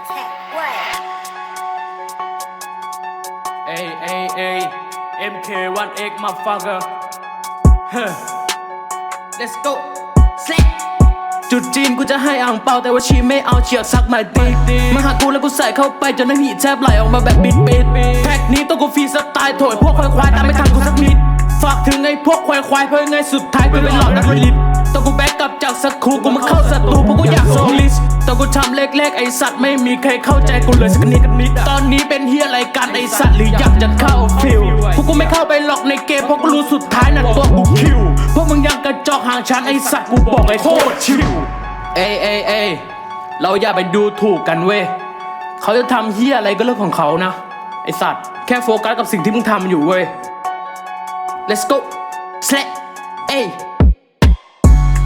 A A A MK1X, motherfucker. Huh. Let's go. จุดจีนกูจะให้อ่างเปาแต่ว่าชีไม่เอาเฉียดซักมาดีมาหากูแล้วกูใส่เข้าไปจนน้ำหีแทบไหลออกมาแบบบิดบิดแท็กนี้ต้องกูฟีสไตล์ถอยพวกควายควายตามไม่ทันกูสักนิดฝากถึงไอ้พวกควายควายเพื่อไงสุดท้ายกูเป็นหลอดนักลิตต้องกูแบกกลับจากสักครูกูมาเข้า ทำเล็กๆ ไอสัตว์ไม่มีใครเข้าใจกูเลยสักนิดนิดตอนนี้เป็นเฮียอะไรกันไอสัตว์หรืออยากจะเข้าฟิลพวกกูไม่เข้าไปหลอกในเกมเพราะกูรู้สุดท้ายนั่นตัวกูคิวพวกมึงยังกระจอกห่างฉันไอสัตว์กูบอกไอ้โคตรชิวเอเอเอเราอย่าไปดูถูกกันเว้ยเขาจะทำเฮียอะไรก็เรื่องของเขานะ ไอสัตว์แค่โฟกัสกับสิ่งที่มึงทำอยู่เว้ย let's go slap เอ้ย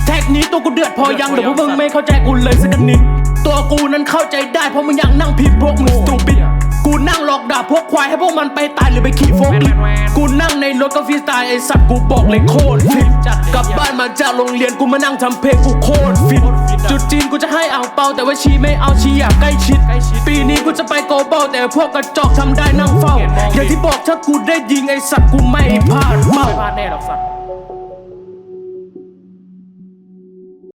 แท็กนี้ตัวกูเดือดพอยังเดี๋ยวพวกมึงไม่เข้าใจกูเลยสักนิด นั้นเข้าใจได้เพราะมึงอยังนั่งพิมพ์พวกมึงสตูปิดกูนั่งหลอกด่าพวกควายให้พวกมันไปตายหรือไปขี่โฟกิฟกูนั่งในรถก็ฟรีสไตล์ไอสัตว์กูบอกเลยโคตรฟิตกลับบ้านมาจากโรงเรียนกูมานั่งทำเพลงกูโคตรฟิตจุดจีนกูจะให้อ่างเปาแต่ว่าชีไม่เอาชีอยากใกล้ชิด ปีนี้กูจะไปโกลบอลแต่พวกกระจอกทำได้นั่งเฝ้า อย่างที่บอกถ้ากูได้ยิงไอสัตว์กูไม่พลาดเมา